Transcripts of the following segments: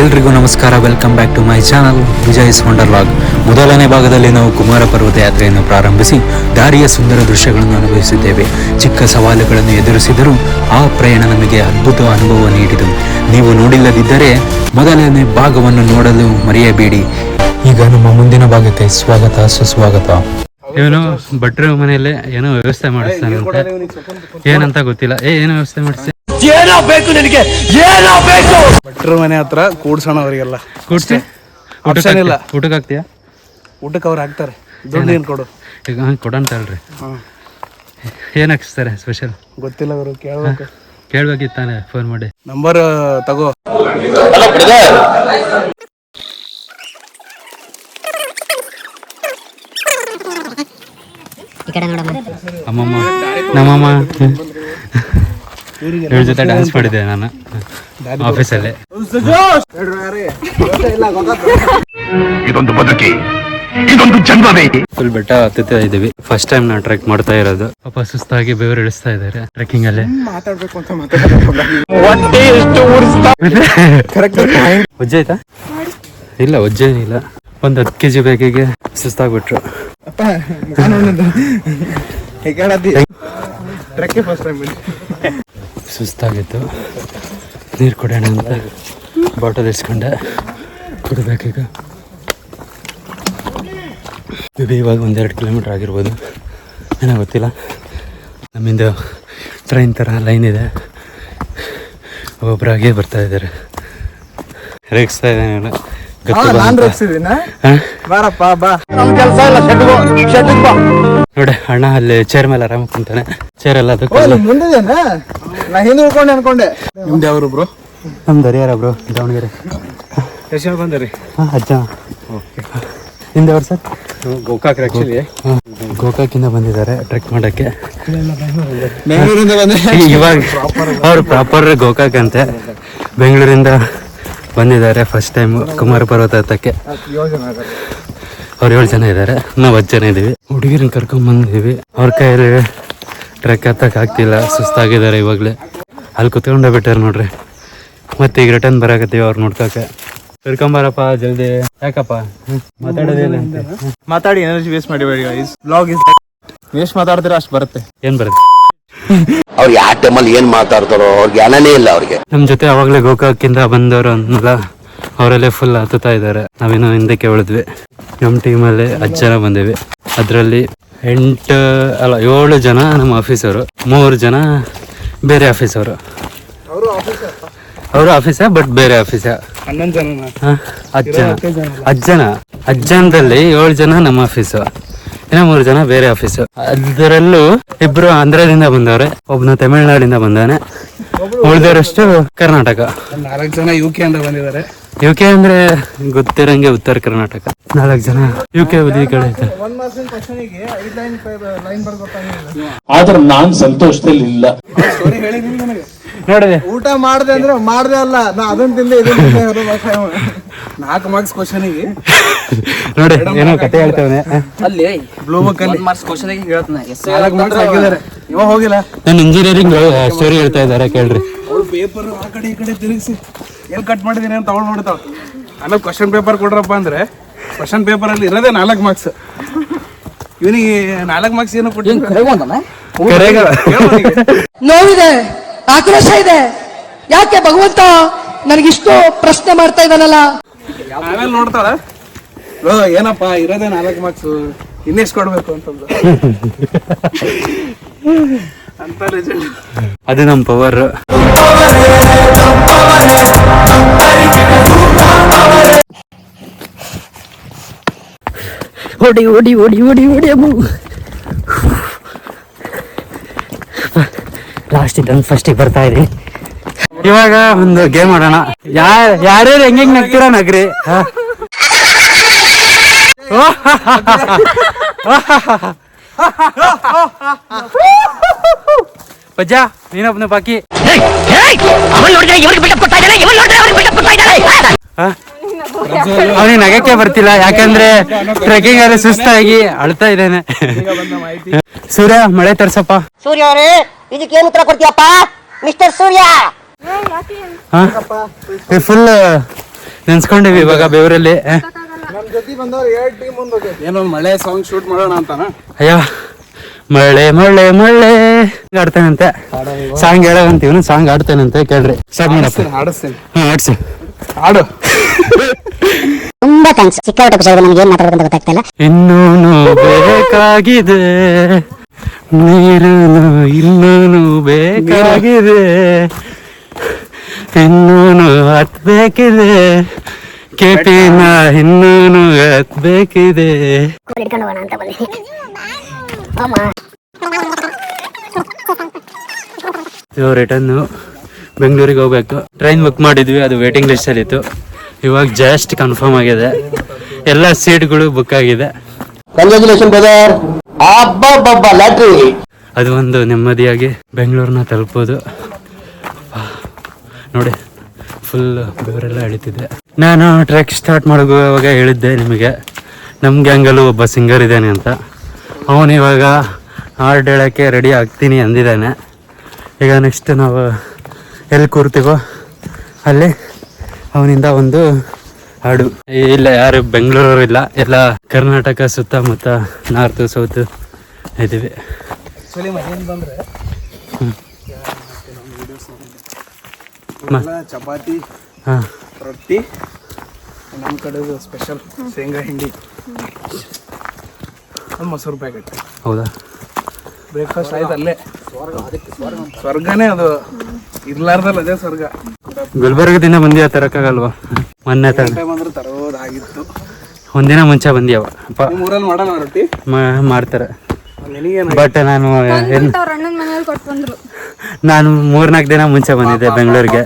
ಎಲ್ರಿಗೂ ನಮಸ್ಕಾರ. Welcome back to my channel Vijay's ವಂಡರ್ಲಾಗ್ ಮೊದಲನೇ ಭಾಗದಲ್ಲಿ ನಾವು ಕುಮಾರ ಪರ್ವತ ಯಾತ್ರೆಯನ್ನು ಪ್ರಾರಂಭಿಸಿ, ದಾರಿಯ ಸುಂದರ ದೃಶ್ಯಗಳನ್ನು ಅನುಭವಿಸಿದ್ದೇವೆ. ಚಿಕ್ಕ ಸವಾಲುಗಳನ್ನು ಎದುರಿಸಿದರೂ ಆ ಪ್ರಯಾಣ ನಮಗೆ ಅದ್ಭುತ ಅನುಭವ ನೀಡಿತು. ನೀವು ನೋಡಿಲ್ಲದಿದ್ದರೆ ಮೊದಲನೇ ಭಾಗವನ್ನು ನೋಡಲು ಮರೆಯಬೇಡಿ. ಈಗ ನಮ್ಮ ಮುಂದಿನ ಭಾಗಕ್ಕೆ ಸ್ವಾಗತ, ಸುಸ್ವಾಗತ. ಏನೋ ಭಟ್ರ ಮನೆಯಲ್ಲೇ ಏನೋ ವ್ಯವಸ್ಥೆ ಮಾಡಿಸ್ತಾನೆ ಏನಂತ ಗೊತ್ತಿಲ್ಲ. ಏ, ಏನೋ ವ್ಯವಸ್ಥೆ ಮಾಡಿಸ್ತೆ ಭಟ್ರ ಮನೆ ಹತ್ರ ಕೂಡ್ಸೋಣ ಅವರಿಗೆಲ್ಲ. ಕೂಡ್ಸಿ. ಆಪ್ಷನ್ ಇಲ್ಲ. ಊಟಕ್ಕೆ ಹಾಕ್ತೀಯಾ? ಊಟಕ್ಕೆ ಅವ್ರು ಹಾಕ್ತಾರೆ. ದುಡ್ಡು ಏನು ಕೊಡು. ಈಗ ಹಂಗೆ ಕೊಡೋಣ ಹೇಳ್ರಿ ಹ್ಮ್. ಏನು ಹಾಕ್ಸ್ತಾರೆ ಸ್ಪೆಷಲ್ ಗೊತ್ತಿಲ್ಲ ಅವರು ಕೇಳಬೇಕು. ಕೇಳ್ಬೇಕಿತ್ತಾನೆ ಫೋನ್ ಮಾಡಿ. ನಂಬರ್ ತಗೋ. ಈ ಕಡೆ ನೋಡಮ್ಮ. ಅಮ್ಮಮ್ಮ ನಮ್ಮಮ್ಮ. ಇವ್ರ ಜೊತೆ ಡ್ಯಾನ್ಸ್ ಮಾಡಿದ್ದೆ ನಾನು. ಆಫೀಸಲ್ಲಿ ಇದೊಂದು ಬದುಕಿ ಇದೊಂದು ಜನ್ಮವೇ ಫುಲ್ ಬೆಟ್ಟ ಹತ್ತುತ್ತಾ ಇದೀವಿ ಫಸ್ಟ್ ಟೈಮ್ ನಾ ಟ್ರೆಕ್ ಮಾಡ್ತಾ ಇರೋದು. ಪಾಪ ಸುಸ್ತಾಗಿ ಬೆವರು ಇಳಿಸ್ತಾ ಇದ್ದಾರೆ ಟ್ರೆಕ್ಕಿಂಗ್ ಅಲ್ಲಿ. ಮಾತಾಡ್ಬೇಕು ಅಂತ ಒಜ್ಜೆ ಆಯ್ತಾ? ಇಲ್ಲ ಒಜ್ಜೆ ಇಲ್ಲ ಒಂದ್ ಹತ್ತು ಕೆಜಿ ಬೇಕಿಗೆ ಸುಸ್ತಾಗ್ಬಿಟ್ರು. ಫಸ್ಟ್ ಟೈಮ್ ಸುಸ್ತಾಗಿತ್ತು. ನೀರು ಕುಡಿಯೋಣ ಅಂತ ಬಾಟಲ್ ಇಸ್ಕೊಂಡೆ. ಕುಡಿಬೇಕೀಗ. ಇದು ಇವಾಗ ಒಂದೆರಡು ಕಿಲೋಮೀಟ್ರ್ ಆಗಿರ್ಬೋದು. ಏನೋ ಗೊತ್ತಿಲ್ಲ. ನಮ್ಮಿಂದ ಟ್ರೈನ್ ಥರ ಲೈನ್ ಇದೆ. ಒಬ್ಬೊಬ್ಬರಾಗೇ ಬರ್ತಾ ಇದ್ದಾರೆ. ರೇಗಿಸ್ತಾ ಇದ್ದಾನೆ ನಾನ್ ಅಂತ. ರೇಗ್ಸಿದೀನ ಹಾ? ಬಾರಪ್ಪ ಬಾ. ನಮ್ ಕೆಲಸ ಇಲ್ಲ ಶೆಡ್ಗೋ ಶೆಡ್ಗೆ ಬಾ. ನೋಡಿ ಅಣ್ಣ ಅಲ್ಲಿ ಚೇರ್ ಮೇಲೆ ಆರಾಮ ಕುಂತಾನೆ. ಚೇರ್ ಎಲ್ಲ ಅದಕ್ಕೆ ನಿಮ್ ನಾ ಹಿಂದೆ ಉಳ್ಕೊಂಡೆ ಅನ್ಕೊಂಡೆ. ನಿಮ್ದು ಯಾವ್ರು ಬ್ರೋ? ನಮ್ದು ಹರಿಹರ ಬ್ರೋ ದಾವಣಗೆರೆ. ಎಷ್ಟು ಜನ ಬಂದಿರಿ? ಹಾಂ ಅಜ್ಜ ಹಿಂದೆ ಅವ್ರು ಸರ್? ಗೋಕಾಕ್ ಆಕ್ಚುಲಿ ಗೋಕಾಕಿಂದ ಬಂದಿದ್ದಾರೆ ಟ್ರೆಕ್ ಮಾಡಕ್ಕೆ. ಬೆಂಗಳೂರಿಂದ ಬಂದೆ ಇವಾಗ ಅವ್ರು ಪ್ರಾಪರ್ ಗೋಕಾಕ್ ಅಂತೆ. ಬೆಂಗಳೂರಿಂದ ಬಂದಿದ್ದಾರೆ ಫಸ್ಟ್ ಟೈಮ್ ಕುಮಾರ ಪರ್ವತ ಹತ್ತಕ್ಕೆ ಅವ್ರು ಏಳು ಜನ ಇದ್ದಾರೆ. ನಾವ್ ಹತ್ತು ಜನ ಇದ್ದೀವಿ ಹುಡುಗಿರನ್ನ ಕರ್ಕೊಂಡ್ ಬಂದಿದ್ದೀವಿ ಅವ್ರ ಕೈಯಲ್ಲಿ ಟ್ರೆಕ್ ಹತ್ತಕ್ಕೆ ಆಗ್ತಿಲ್ಲ. ಸುಸ್ತಾಗಿದ್ದಾರೆ ಇವಾಗಲೇ. ಅಲ್ಲಿ ಕುತ್ಕೊಂಡ ಬಿಟ್ಟಾರೆ ನೋಡ್ರಿ. ಮತ್ತೆ ಈಗ ರಿಟರ್ನ್ ಬರಾಕತ್ತೀವಿ ಅವ್ರು ನೋಡ್ಕಕ್ಕೆ ಕರ್ಕೊಂಬಾರಪ್ಪ ಜಲ್ದಿ. ಯಾಕಪ್ಪ? ಮಾತಾಡೋದೇನಂತೆ ಮಾತಾಡೋದಿಲ್ಲ ಮಾತಾಡಿ ಎನರ್ಜಿ ವೇಸ್ಟ್ ಇಸ್ ವೇಸ್ಟ್ ಮಾತಾಡ್ತೀರಾ ಅಷ್ಟು ಬರುತ್ತೆ. ಏನ್ ಬರುತ್ತೆ? ಅವ್ರು ಯಾವ ಟೈಮಲ್ಲಿ ಏನ್ ಮಾತಾಡ್ತಾರೋ ಅವ್ರಿಗೆ ಜ್ಞಾನನೇ ಇಲ್ಲ ಅವ್ರಿಗೆ. ನಮ್ ಜೊತೆ ಅವಾಗಲೇ ಗೋಕಾಕಿಂದ ಬಂದವರು ಅನ್ನಲ್ಲ ಅವರಲ್ಲೇ ಫುಲ್ ಹತ್ತುತ್ತಾ ಇದ್ದಾರೆ. ನಾವೇನೋ ಹಿಂದಕ್ಕೆ ಉಳಿದ್ವಿ. ನಮ್ಮ ಟೀಮಲ್ಲಿ ಹತ್ತು ಜನ ಬಂದಿವಿ. ಅದರಲ್ಲಿ ಎಂಟು ಅಲ್ಲ ಏಳು ಜನ ನಮ್ಮ ಆಫೀಸರು ಮೂರು ಜನ ಬೇರೆ ಆಫೀಸರು ಅವರು. ಆಫೀಸ ಬಟ್ ಬೇರೆ ಆಫೀಸ ಹನ್ನೊಂದು ಜನ. ಹತ್ತು ಜನ. ಹತ್ತು ಜನ. ಹತ್ತು ಜನದಲ್ಲಿ ಏಳು ಜನ ನಮ್ಮ ಆಫೀಸು ಇನ್ನ ಮೂರು ಜನ ಬೇರೆ ಆಫೀಸ್ ಅದರಲ್ಲೂ ಇಬ್ರು ಆಂಧ್ರದಿಂದ ಬಂದವ್ರೆ. ಒಬ್ನು ತಮಿಳ್ನಾಡಿಂದ ಬಂದಾನೆ ಉಳಿದವರಷ್ಟು ಕರ್ನಾಟಕ. ನಾಲ್ಕು ಜನ ಯು ಕೆ ಬಂದಿದ್ದಾರೆ. ಯು ಕೆ ಅಂದ್ರೆ ಗೊತ್ತಿರಂಗೆ ಉತ್ತರ ಕರ್ನಾಟಕ. ನಾಲ್ಕು ಜನ ಯು ಕೆ ಈ ಕಡೆ ಆದ್ರೆ ನಾನ್ ಸಂತೋಷದಲ್ಲಿ ಇಲ್ಲ. ಸ್ಟೋರಿ ಹೇಳಿ ನಿಮ್ಗೆ ನನಗೆ ನೋಡಿದೆ. ಊಟ ಮಾಡ್ದೆ ಅಂದ್ರೆ ಮಾಡ್ದೆ ಅಲ್ಲ. ನಾ ಅದನ್ನ ತಿಂದೆ ನಾಲ್ಕು ಮಾರ್ಕ್ಸ್ ಕ್ವಶನಿಗೆ ನೋಡಿ ಏನೋ ಕತೆ ಹೇಳ್ತೇವೆ ಅಲ್ಲಿ ಬ್ಲೂ ಬುಕ್ ಅಲ್ಲಿ. ಮಾರ್ಕ್ಸ್ ಕ್ವಶನ್ ಹೇಳ್ತಾನೆ. ನಾಲ್ಕು ಮಾರ್ಕ್ಸ್ ಹಾಕಿದ್ದಾರೆ. ಇವ ಹೋಗಿಲ್ಲ. ನಾನು ಇಂಜಿನಿಯರಿಂಗ್ ಸ್ಟೋರಿ ಹೇಳ್ತಾ ಇದ್ದಾರೆ ಕೇಳ್ರಿ. ಅವ್ರು ಪೇಪರ್ ಆ ಕಡೆ ಈ ಕಡೆ ತಿರುಗಿಸಿ. ಎಲ್ಲಿ ಕಟ್ ಮಾಡಿದೀನಿ ಅಂತ ಅವಳು ನೋಡ್ತಾವ ಆಮೇಲೆ ಕ್ವಶನ್ ಪೇಪರ್ ಕೊಡ್ರಪ್ಪ ಅಂದ್ರೆ ಕ್ವಶನ್ ಪೇಪರ್ ಅಲ್ಲಿ ಇರೋದೇ ನಾಲ್ಕು ಮಾರ್ಕ್ಸ್ ಇವನಿಗೆ ನಾಲ್ಕು ಮಾರ್ಕ್ಸ್ ಏನು ನೋವಿದೆ ಆಕ್ರೋಶ ಇದೆ. ಯಾಕೆ ಭಗವಂತ ನನಗಿಷ್ಟು ಪ್ರಶ್ನೆ ಮಾಡ್ತಾ ಇದ್ದಾನಲ್ಲ? ಆಮೇಲೆ ನೋಡ್ತಾಳ. ಓ ಏನಪ್ಪ ಇರೋದೇ ನಾಲ್ಕು ಮಾರ್ಕ್ಸ್ ಇನ್ನೆಷ್ಟು ಕೊಡ್ಬೇಕು ಅಂತಂದು. ಅಂತ ಅದೇ ಅದು ನಮ್ಮ ಪವರ್ ಓಡಿ ಓಡಿ ಓಡಿ ಓಡಿ ಓಡಿ ಅಮ್ಮು. ಲಾಸ್ಟ್ ಟರ್ನ್ ಫಸ್ಟಿಗೆ ಬರ್ತಾ ಇದೆ ಇವಾಗ ಒಂದು ಗೇಮ್ ಆಡೋಣ. ಯಾರು ಯಾರ್ಯಾರು ಹೆಂಗ್ ನಗ್ತೀರ ನಗ್ರಿ ಹ? ಪಜ್ಜ ನೀನೊಬ್ನ ಬಾಕಿ. ಅವನ್ ನೋಡಿದ್ರೆ ಇವ್ರಿಗೆ ಅವನಿಗೆ ನಗಕ್ಕೆ ಬರ್ತಿಲ್ಲ ಯಾಕಂದ್ರೆ ಟ್ರೆಕಿಂಗ್ ಅಲ್ಲಿ ಸುಸ್ತಾಗಿ ಅಳ್ತಾ ಇದ್ದೇನೆ. ಸೂರ್ಯ ಮಳೆ ತರ್ಸಪ್ಪ. ಸೂರ್ಯ ಇದಕ್ಕೆ ಏನು ಉತ್ತರ ಕೊಡ್ತೀಯಪ್ಪ? ಮಿಸ್ಟರ್ ಸೂರ್ಯ. ಫುಲ್ ನೆನ್ಸ್ಕೊಂಡಿವಿ ಇವಾಗ ಬೆವರಲ್ಲಿ ನಮ್ಮ ಜೊತೆ ಬಂದವ್ರು ಎರಡು ಟೀಮ್ ಮುಂದೆ ಏನೋ ಮಳೆ ಸಾಂಗ್ ಶೂಟ್ ಮಾಡೋಣ ಅಂತಾನ? ಅಯ್ಯ ಮಳೆ ಮಳೆ ಮಳೆ. ಆಡ್ತಾನಂತೆ ಸಾಂಗ್ ಹೇಳಂತ ಇವನು ಸಾಂಗ್ ಆಡ್ತಾನಂತೆ ಕೇಳ್ರಿ. ಸರ್ ಮಾಡಪ್ಪ. ಹಾಡಿಸ್ತೀನಿ ಹಾ ಆಡ್ಸು ಹಾಡು ತುಂಬಾ ಥ್ಯಾಂಕ್ಸ್ ಸಿಕ್ಕಾಪಟ್ಟೆ ಖುಷಿಯಾಗಿದೆ ನಮ್ಗೆ ಏನ್ ಮಾತಾಡೋದಂತ ಗೊತ್ತಾಗ್ತಾ ಇಲ್ಲ. ಇನ್ನೂನು ಬೇಕಾಗಿದೆ. ನೀರು ಇನ್ನೂನು ಬೇಕಾಗಿದೆ. ಇನ್ನೂನು ಹತ್ಬೇಕಿದೆ ಕೆಟಿನ ಇನ್ನೂನು ಹತ್ಬೇಕಿದೆ ಹಿಡ್ಕೊಂಡು ಹೋಗೋಣ ಅಂತ ಬಂದೆ ಇವಾಗ ರಿಟರ್ನು ಬೆಂಗಳೂರಿಗೆ ಹೋಗ್ಬೇಕು. ಟ್ರೈನ್ ಬುಕ್ ಮಾಡಿದ್ವಿ ಅದು ವೇಟಿಂಗ್ ಲಿಸ್ಟ್ ಅಲ್ಲಿತ್ತು ಇವಾಗ ಜಸ್ಟ್ ಕನ್ಫರ್ಮ್ ಆಗಿದೆ. ಎಲ್ಲ ಸೀಟ್ಗಳು ಬುಕ್ ಆಗಿದೆ. ಅದು ಒಂದು ನೆಮ್ಮದಿಯಾಗಿ ಬೆಂಗಳೂರನ್ನ ತಲುಪೋದು. ನೋಡಿ ಫುಲ್ ಬೆವರೆಲ್ಲ ಎಳಿತಿದೆ ನಾನು ಟ್ರೆಕ್ ಸ್ಟಾರ್ಟ್ ಮಾಡುವಾಗ ಹೇಳಿದ್ದೆ ನಿಮಗೆ. ನಮ್ಮ ಗ್ಯಾಂಗಲ್ಲೂ ಒಬ್ಬ ಸಿಂಗರ್ ಇದ್ದಾನೆ ಅಂತ. ಅವನು ಇವಾಗ ಹಾಡು ಹೇಳೋಕ್ಕೆ ರೆಡಿ ಆಗ್ತೀನಿ ಅಂದಿದ್ದಾನೆ. ಈಗ ನೆಕ್ಸ್ಟ್ ನಾವು ಎಲ್ಲಿ ಕೂರ್ತೀವೋ ಅಲ್ಲಿ ಅವನಿಂದ ಒಂದು ಹಾಡು. ಇಲ್ಲ ಯಾರು ಬೆಂಗಳೂರವ್ರು ಇಲ್ಲ. ಎಲ್ಲ ಕರ್ನಾಟಕ ಸುತ್ತಮುತ್ತ ನಾರ್ತ್ ಸೌತ್ ಇದ್ದೀವಿ. ಚಪಾತಿ ಹಾಂ. ರೊಟ್ಟಿ ನಮ್ಮ ಕಡೆ ಸ್ಪೆಷಲ್ ಶೇಂಗಾ ಹಿಂಡಿ. ಮೊಸರು ಪ್ಯಾಕೆಟ್ ಹೌದಾ? ಬ್ರೇಕ್ಫಾಸ್ಟ್ ಆಯ್ತು ಅಲ್ಲೇ ಸ್ವರ್ಗನೇ ಅದು. ಇರ್ಲಾರ್ದಲ್ಲ ಅದೇ ಸ್ವರ್ಗ. ಗುಲ್ಬರ್ಗದಿಂದ ಬಂದಿಯ ತರಕಾಗಲ್ವಾ? ಮೊನ್ನೆ ತರ ಟೈಮ್ ಅಂದ್ರೆ ತರೋದಾಗಿತ್ತು. ಒಂದಿನ ಮುಂಚೆ ಬಂದಿಯವ. ಊರಲ್ಲಿ ಮಾಡಲ್ಲ ರೊಟ್ಟಿ? ಮಾಡ್ತಾರೆ. ಬಟ್ ನಾನು ನಾನು ಮೂರ್ನಾಲ್ಕು ದಿನ ಮುಂಚೆ ಬಂದಿದ್ದೆ ಬೆಂಗಳೂರಿಗೆ.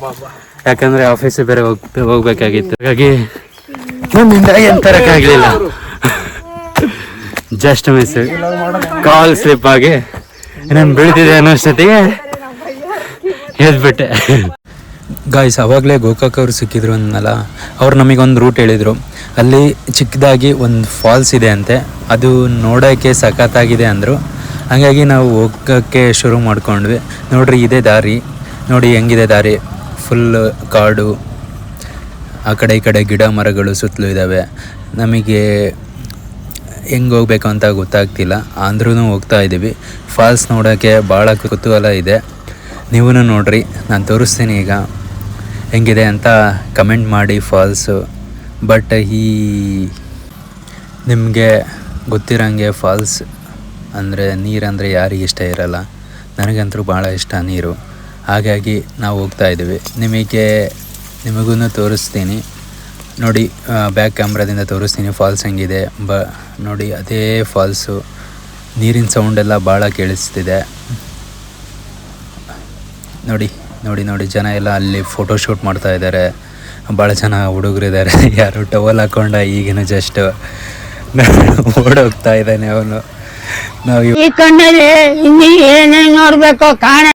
ಯಾಕಂದ್ರೆ ಆಫೀಸ್ ಬೇರೆ ಹೋಗ್ ಹೋಗ್ಬೇಕಾಗಿತ್ತು. ಹಾಗಾಗಿ ಏನ್ ತರಕ್ಕಾಗ್ಲಿಲ್ಲ ಜಸ್ಟ್ ಮಿಸ್. ಕಾಲ್ ಸ್ಲಿಪ್ ಆಗಿ ನಾನು ಬೆಳೆದಿದೆ ಅನ್ನೋಷ್ಟೊತ್ತಿಗೆ ಎದ್ಬಿಟ್ಟೆ. ಗಾಯ್ಸ್ ಅವಾಗಲೇ ಗೋಕಾಕ್ ಅವರು ಸಿಕ್ಕಿದ್ರು ಅನ್ನಲ್ಲ, ಅವ್ರು ನಮಗೊಂದು ರೂಟ್ ಹೇಳಿದರು. ಅಲ್ಲಿ ಚಿಕ್ಕದಾಗಿ ಒಂದು ಫಾಲ್ಸ್ ಇದೆ ಅಂತೆ, ಅದು ನೋಡೋಕ್ಕೆ ಸಖತ್ತಾಗಿದೆ ಅಂದರು. ಹಾಗಾಗಿ ನಾವು ಹೋಗೋಕ್ಕೆ ಶುರು ಮಾಡ್ಕೊಂಡ್ವಿ. ನೋಡ್ರಿ, ಇದೇ ದಾರಿ. ನೋಡಿ, ಹೆಂಗಿದೆ ದಾರಿ. ಫುಲ್ ಕಾಡು. ಆ ಕಡೆ ಈ ಕಡೆ ಗಿಡ ಮರಗಳು ಸುತ್ತಲೂ ಇದ್ದಾವೆ ನಮಗೆ ಹೆಂಗೆ ಹೋಗ್ಬೇಕು ಅಂತ ಗೊತ್ತಾಗ್ತಿಲ್ಲ. ಅಂದ್ರೂ ಹೋಗ್ತಾ ಇದ್ದೀವಿ. ಫಾಲ್ಸ್ ನೋಡೋಕ್ಕೆ ಭಾಳ ಕುತೂಹಲ ಇದೆ. ನೀವೂ ನೋಡ್ರಿ, ನಾನು ತೋರಿಸ್ತೀನಿ ಈಗ. ಹೆಂಗಿದೆ ಅಂತ ಕಮೆಂಟ್ ಮಾಡಿ ಫಾಲ್ಸು. ಬಟ್ ಈ ನಿಮಗೆ ಗೊತ್ತಿರೋಂಗೆ ಫಾಲ್ಸ್ ಅಂದರೆ ನೀರಂದರೆ ಯಾರಿಗೆ ಇಷ್ಟ ಇರಲ್ಲ. ನನಗಂತೂ ಭಾಳ ಇಷ್ಟ ನೀರು. ಹಾಗಾಗಿ ನಾವು ಹೋಗ್ತಾ ಇದ್ದೀವಿ. ನಿಮಗೆ ನಿಮಗೂ ತೋರಿಸ್ತೀನಿ. ನೋಡಿ ಬ್ಯಾಕ್ ಕ್ಯಾಮ್ರಾದಿಂದ ತೋರಿಸ್ತೀನಿ. ಫಾಲ್ಸ್ ಹೆಂಗಿದೆ? ಬ ನೋಡಿ ಅದೇ ಫಾಲ್ಸು ನೀರಿನ ಸೌಂಡೆಲ್ಲ ಭಾಳ ಕೇಳಿಸ್ತಿದೆ. ನೋಡಿ ನೋಡಿ ನೋಡಿ ಜನ ಎಲ್ಲ ಅಲ್ಲಿ ಫೋಟೋ ಶೂಟ್ ಮಾಡ್ತಾ ಇದ್ದಾರೆ. ಭಾಳ ಜನ ಹುಡುಗರಿದ್ದಾರೆ. ಯಾರು ಟವಲ್ ಹಾಕೊಂಡ ಈಗಿನ ಜಸ್ಟ್ ಓಡೋಗ್ತಾ ಇದ್ದಾನೆ ಅವನು. ನಾವು ನೋಡ್ಬೇಕು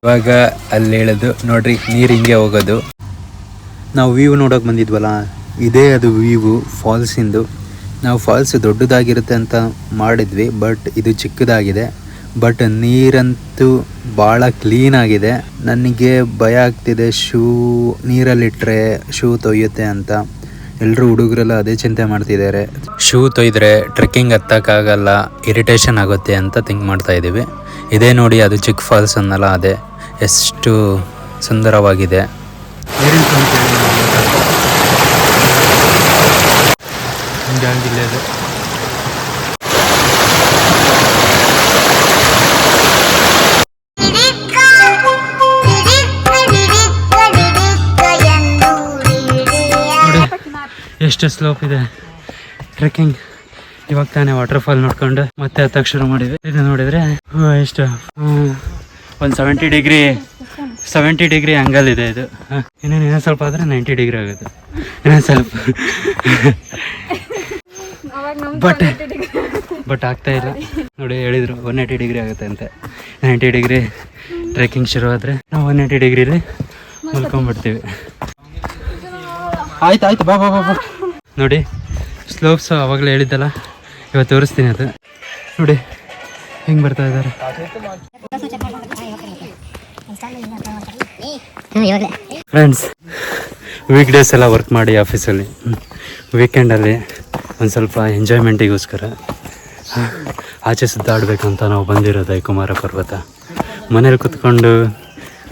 ಇವಾಗ ಅಲ್ಲಿ ಹೇಳೋದು ನೋಡ್ರಿ ನೀರು ಹಿಂಗೆ ಹೋಗೋದು. ನಾವು ವ್ಯೂ ನೋಡೋಕೆ ಬಂದಿದ್ವಲ್ಲ? ಇದೇ ಅದು ವ್ಯೂ ಫಾಲ್ಸಿಂದು ನಾವು ಫಾಲ್ಸ್ ದೊಡ್ಡದಾಗಿರುತ್ತೆ ಅಂತ ಮಾಡಿದ್ವಿ ಬಟ್ ಇದು ಚಿಕ್ಕದಾಗಿದೆ. ಬಟ್ ನೀರಂತೂ ಭಾಳ ಕ್ಲೀನ್ ಆಗಿದೆ. ನನಗೆ ಭಯ ಆಗ್ತಿದೆ ಶೂ ನೀರಲ್ಲಿಟ್ಟರೆ ಶೂ ತೊಯ್ಯುತ್ತೆ ಅಂತ. ಎಲ್ಲರೂ ಹುಡುಗರೆಲ್ಲ ಅದೇ ಚಿಂತೆ ಮಾಡ್ತಿದ್ದಾರೆ. ಶೂ ತೊಯ್ದರೆ ಟ್ರೆಕ್ಕಿಂಗ್ ಹತ್ತಕ್ಕಾಗಲ್ಲ ಇರಿಟೇಷನ್ ಆಗುತ್ತೆ ಅಂತ ಥಿಂಕ್ ಮಾಡ್ತಾ ಇದ್ದೀವಿ. ಇದೇ ನೋಡಿ ಅದು ಚಿಕ್ಕ ಫಾಲ್ಸ್ ಅನ್ನಲ್ಲ ಅದೇ. ಎಷ್ಟು ಸುಂದರವಾಗಿದೆ. ನೀರಿನ ಜಿಲ್ಲೆದು ಎಷ್ಟು ಸ್ಲೋಪ್ ಇದೆ. ಟ್ರೆಕ್ಕಿಂಗ್ ಇವಾಗ ತಾನೇ ವಾಟರ್ ಫಾಲ್ ನೋಡ್ಕೊಂಡು ಮತ್ತೆ ಹತ್ತಕ್ಕೆ ಶುರು ಮಾಡಿದ್ವಿ. ಇದು ನೋಡಿದ್ರೆ ಎಷ್ಟು ಒಂದು seventy degree seventy degree angle ಇದೆ ಇದು. ಇನ್ನೇನು ಇನ್ನೊಂದು ಸ್ವಲ್ಪ ಆದರೆ ನೈಂಟಿ ಡಿಗ್ರಿ ಆಗುತ್ತೆ. ಇನ್ನೊಂದು ಸ್ವಲ್ಪ. ಬಟ್ ಬಟ್ ಆಗ್ತಾ ಇಲ್ಲ. ನೋಡಿ ಹೇಳಿದ್ರು ಒನ್ ಏಯ್ಟಿ ಡಿಗ್ರಿ ಆಗುತ್ತೆ ಅಂತ. ನೈಂಟಿ ಡಿಗ್ರಿ ಟ್ರೆಕ್ಕಿಂಗ್ ಶುರು ಆದರೆ ನಾವು ಒನ್ ಏಯ್ಟಿ ಡಿಗ್ರಿಲಿ ಮಲ್ಕೊಂಡ್ಬಿಡ್ತೀವಿ ಆಯ್ತು ಆಯ್ತು ಬಾ ಬಾ ಬಾ ಬಾ. ನೋಡಿ ಸ್ಲೋಪ್ಸ್ ಅವಾಗಲೇ ಹೇಳಿದ್ದಲ್ಲ ಇವತ್ತು ತೋರಿಸ್ತೀನಿ ಅದು. ನೋಡಿ ಹೆಂಗೆ ಬರ್ತಾ ಇದ್ದಾರೆ ಫ್ರೆಂಡ್ಸ್ ವೀಕ್ ಡೇಸ್ ಎಲ್ಲ ವರ್ಕ್ ಮಾಡಿ ಆಫೀಸಲ್ಲಿ ವೀಕೆಂಡಲ್ಲಿ ಒಂದು ಸ್ವಲ್ಪ ಎಂಜಾಯ್ಮೆಂಟಿಗೋಸ್ಕರ ಆಚೆ ಸುತ್ತಾಡಬೇಕಂತ ನಾವು ಬಂದಿರೋದು ಕುಮಾರ ಪರ್ವತ. ಮನೇಲಿ ಕುತ್ಕೊಂಡು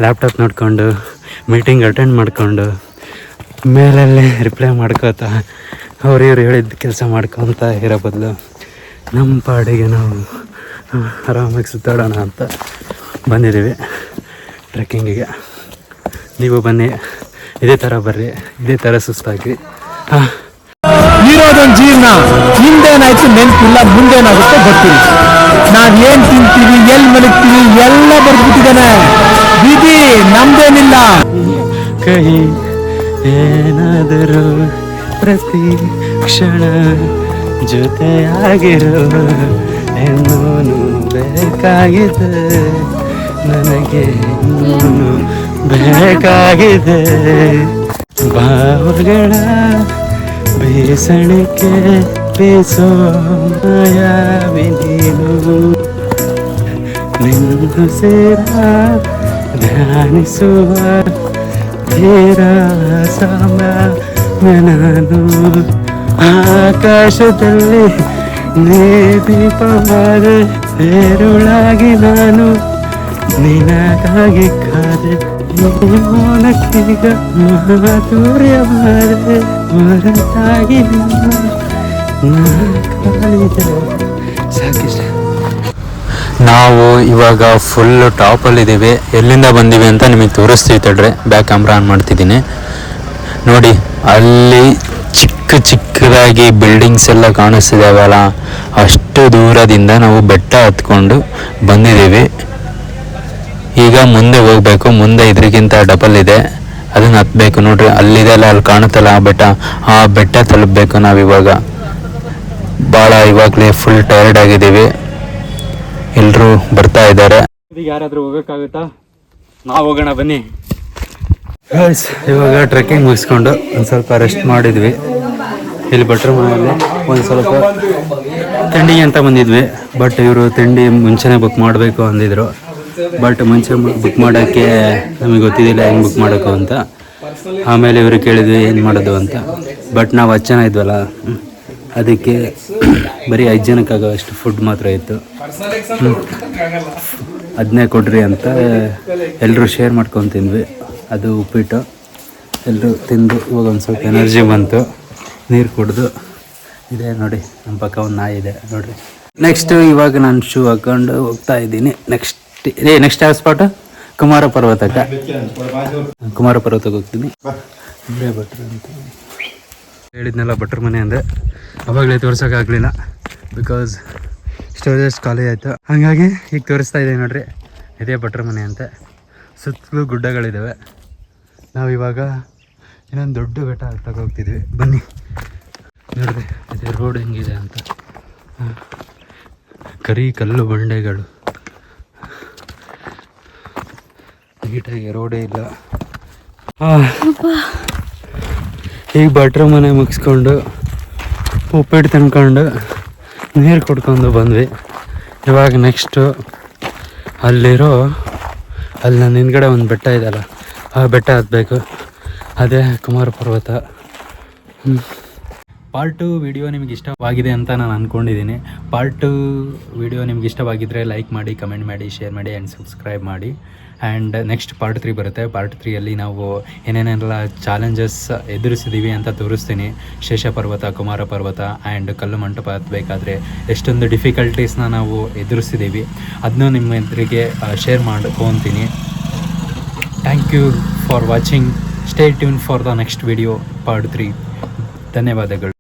ಲ್ಯಾಪ್ಟಾಪ್ ನೋಡಿಕೊಂಡು ಮೀಟಿಂಗ್ ಅಟೆಂಡ್ ಮಾಡ್ಕೊಂಡು, ಮೇಲಲ್ಲೇ ರಿಪ್ಲೈ ಮಾಡ್ಕೋತ ಅವ್ರು ಇವ್ರು ಹೇಳಿದ ಕೆಲಸ ಮಾಡ್ಕೊತ ಇರೋ ಬದಲು ನಮ್ಮ ಪಾಡಿಗೆ ನಾವು ಆರಾಮಾಗಿ ಸುತ್ತಾಡೋಣ ಅಂತ ಬಂದಿದ್ದೀವಿ ಟ್ರೆಕ್ಕಿಂಗಿಗೆ ನೀವು ಬನ್ನಿ, ಇದೇ ಥರ ಬರ್ರಿ, ಇದೇ ಥರ ಸುಸ್ತಾಗಿ ಹಾಂ. ಇರೋದೊಂದು ಜೀವನ ಹಿಂದೇನಾಯ್ತು ನೆನಪಿಲ್ಲ, ಮುಂದೇನಾಗುತ್ತೋ ಗೊತ್ತಿಲ್ಲ. ನಾವ್ ಏನು ತಿಂತೀವಿ, ಎಲ್ಲಿ ಮಲಗ್ತೀವಿ, ಎಲ್ಲ ಬರ್ದ್ಬಿಟ್ಟಿದ್ದಾನೆ. ವಿಧಿ ನಮ್ದೇನಿಲ್ಲ. ಕಹಿ ಏನಾದರೂ ಪ್ರತಿ ಕ್ಷಣ ಜೊತೆಯಾಗಿರೋ. ಎನ್ನೋನು ಬೇಕಾಗಿದೆ, ನನಗೆ ಬೇಕಾಗಿದೆ. ಭಾವಗಳ ಬೇಸಣಿಕೆ ಬೇಸೋ ಮಾಯಾವಿನೇನು ನಿನ್ನ ಸೇರ ಧ್ಯಾನಿಸುವ ಸಮಯ ನಾನು ಆಕಾಶದಲ್ಲಿ ನೀ ದೀಪವಾದ ಏರುಳಾಗಿ ನಾನು ನಿನಗಾಗಿ ಕಾದೆ ಸಾಕಿಷ್ಟ ನಾವು ಇವಾಗ ಫುಲ್ ಟಾಪಲ್ಲಿದ್ದೀವಿ ಎಲ್ಲಿಂದ ಬಂದೀವಿ ಅಂತ ನಿಮಗೆ ತೋರಿಸ್ತೀವಿ ತಡ್ರೆ. ಬ್ಯಾಕ್ ಕ್ಯಾಮ್ರಾ ಆನ್ ಮಾಡ್ತಿದ್ದೀನಿ. ನೋಡಿ, ಅಲ್ಲಿ ಚಿಕ್ಕ ಚಿಕ್ಕದಾಗಿ ಬಿಲ್ಡಿಂಗ್ಸ್ ಎಲ್ಲ ಕಾಣಿಸ್ತಿದಾವಲ್ಲ, ಅಷ್ಟು ದೂರದಿಂದ ನಾವು ಬೆಟ್ಟ ಹತ್ಕೊಂಡು ಬಂದಿದ್ದೀವಿ. ಈಗ ಮುಂದೆ ಹೋಗ್ಬೇಕು ಮುಂದೆ ಇದ್ರಿಗಿಂತ ಡಬಲ್ ಇದೆ. ಅದನ್ನ ಹತ್ತಬೇಕು ನೋಡ್ರಿ ಅಲ್ಲಿದೆ ಅಲ್ಲ ಅಲ್ಲಿ ಕಾಣುತ್ತಲ್ಲ ಆ ಬೆಟ್ಟ. ಆ ಬೆಟ್ಟ ತಲುಪಬೇಕು ನಾವಿವಾಗ ಭಾಳ ಇವಾಗಲೇ ಫುಲ್ ಟಯರ್ಡ್ ಆಗಿದ್ದೀವಿ. ಎಲ್ಲರೂ ಬರ್ತಾ ಇದ್ದಾರೆ. ಯಾರಾದರೂ ಹೋಗೋಕ್ಕಾಗುತ್ತಾ ನಾವು ಹೋಗೋಣ ಬನ್ನಿ. ಇವಾಗ ಟ್ರೆಕ್ಕಿಂಗ್ ಮುಗಿಸ್ಕೊಂಡು ಒಂದು ಸ್ವಲ್ಪ ರೆಸ್ಟ್ ಮಾಡಿದ್ವಿ. ಇಲ್ಲಿ ಭಟ್ರ ಮನೆಯಲ್ಲಿ ಒಂದು ಸ್ವಲ್ಪ ತಿಂಡಿಗೆ ಅಂತ ಬಂದಿದ್ವಿ. ಬಟ್ ಇವರು ತಿಂಡಿ ಮುಂಚೆನೇ ಬುಕ್ ಮಾಡಬೇಕು ಅಂದಿದ್ರು. ಬಟ್ ಮುಂಚೆ ಬುಕ್ ಮಾಡೋಕ್ಕೆ ನಮಗೆ ಗೊತ್ತಿದ್ದಿಲ್ಲ ಹೆಂಗೆ ಬುಕ್ ಮಾಡೋಕು ಅಂತ. ಆಮೇಲೆ ಇವರು ಕೇಳಿದ್ವಿ ಏನು ಮಾಡೋದು ಅಂತ. ಬಟ್ ನಾವು ಹತ್ತು ಜನ ಇದ್ವಲ್ಲ. ಅದಕ್ಕೆ ಬರೀ ಐದು ಜನಕ್ಕಾಗೋ ಅಷ್ಟು ಫುಡ್ ಮಾತ್ರ ಇತ್ತು. ಅದನ್ನೇ ಕೊಡ್ರಿ ಅಂತ ಎಲ್ಲರೂ ಶೇರ್ ಮಾಡ್ಕೊಂಡು ತಿಂದ್ವಿ. ಅದು ಉಪ್ಪಿಟ್ಟು. ಎಲ್ಲರೂ ತಿಂದು ಇವಾಗ ಒಂದು ಸ್ವಲ್ಪ ಎನರ್ಜಿ ಬಂತು. ನೀರು ಕುಡಿದು. ಇದೆ ನೋಡಿ ನಮ್ಮ ಪಕ್ಕ ಒಂದು ನಾಯಿ ಇದೆ, ನೋಡಿರಿ. ನೆಕ್ಸ್ಟ್ ಇವಾಗ ನಾನು ಶೂ ಹಾಕ್ಕೊಂಡು ಹೋಗ್ತಾ ಇದ್ದೀನಿ. ನೆಕ್ಸ್ಟ್ ಏ ನೆಕ್ಸ್ಟ್ ಯಾವ ಸ್ಪಾಟ್ ಕುಮಾರ ಪರ್ವತಕ್ಕೆ ಕುಮಾರ ಪರ್ವತಕ್ಕೆ ಹೋಗ್ತೀನಿ. ಇಲ್ಲೇ ಭಟ್ರು ಅಂತ. ಹೇಳಿದ್ನಲ್ಲ ಭಟ್ರ ಮನೆ ಅಂದರೆ ಅವಾಗಲೇ ತೋರ್ಸೋಕ್ಕಾಗಲಿಲ್ಲ ಬಿಕಾಸ್ ಸ್ಟೋರೇಜ್ ಖಾಲಿ ಆಯಿತು. ಹಾಗಾಗಿ ಈಗ ತೋರಿಸ್ತಾ ಇದ್ದೀವಿ ನೋಡ್ರಿ. ಇದೇ ಭಟ್ರ ಮನೆ ಅಂತ. ಸುತ್ತಲೂ ಗುಡ್ಡಗಳಿದ್ದಾವೆ ನಾವು ಇವಾಗ ಇನ್ನೊಂದು ದೊಡ್ಡ ಬೆಟ್ಟ ಹತ್ತಕ್ಕೆ ಹೋಗ್ತಿದ್ವಿ. ಬನ್ನಿ. ನೋಡ್ರಿ ಅದೇ ರೋಡ್ ಹೆಂಗಿದೆ ಅಂತ. ಕರಿ ಕಲ್ಲು ಬಂಡೆಗಳು. ನೀಟಾಗಿ ರೋಡೇ ಇಲ್ಲ. ಈಗ ಭಟ್ರ ಮನೆ ಮುಗಿಸ್ಕೊಂಡು ಉಪ್ಪಿಟ್ಟು ತಿನ್ಕೊಂಡು ನೀರು ಕುಡ್ಕೊಂಡು ಬಂದ್ವಿ. ಇವಾಗ ನೆಕ್ಸ್ಟು ಅಲ್ಲಿರೋ ಅಲ್ಲಿ ನನ್ನ ಹಿಂದ್ಗಡೆ ಒಂದು ಬೆಟ್ಟ ಇದೆಯಲ್ಲ ಆ ಬೆಟ್ಟ ಹತ್ತಬೇಕು ಅದೇ ಕುಮಾರ ಪರ್ವತ. ಪಾರ್ಟ್ ಟು ವಿಡಿಯೋ ನಿಮ್ಗೆ ಇಷ್ಟವಾಗಿದೆ ಅಂತ ನಾನು ಅಂದ್ಕೊಂಡಿದ್ದೀನಿ ಪಾರ್ಟ್ ಟು ವಿಡಿಯೋ ನಿಮ್ಗೆ ಇಷ್ಟವಾಗಿದ್ದರೆ ಲೈಕ್ ಮಾಡಿ ಕಮೆಂಟ್ ಮಾಡಿ ಶೇರ್ ಮಾಡಿ ಆ್ಯಂಡ್ ಸಬ್ಸ್ಕ್ರೈಬ್ ಮಾಡಿ. ಆ್ಯಂಡ್ ನೆಕ್ಸ್ಟ್ ಪಾರ್ಟ್ ತ್ರೀ ಬರುತ್ತೆ. ಪಾರ್ಟ್ ತ್ರೀಯಲ್ಲಿ ನಾವು ಏನೇನೆಲ್ಲ ಚಾಲೆಂಜಸ್ ಎದುರಿಸಿದ್ದೀವಿ ಅಂತ ತೋರಿಸ್ತೀನಿ. ಶೇಷ ಪರ್ವತ ಕುಮಾರ ಪರ್ವತ ಆ್ಯಂಡ್ ಕಲ್ಲು ಮಂಟಪ ಹತ್ತಬೇಕಾದ್ರೆ ಎಷ್ಟೊಂದು ಡಿಫಿಕಲ್ಟೀಸ್ನ ನಾವು ಎದುರಿಸಿದ್ದೀವಿ ಅದನ್ನೂ ನಿಮ್ಮ ಎದುರಿಗೆ ಶೇರ್ ಮಾಡ್ಕೊತೀನಿ. Thank you for watching stay tune for the next video part three ಧನ್ಯವಾದಗಳು.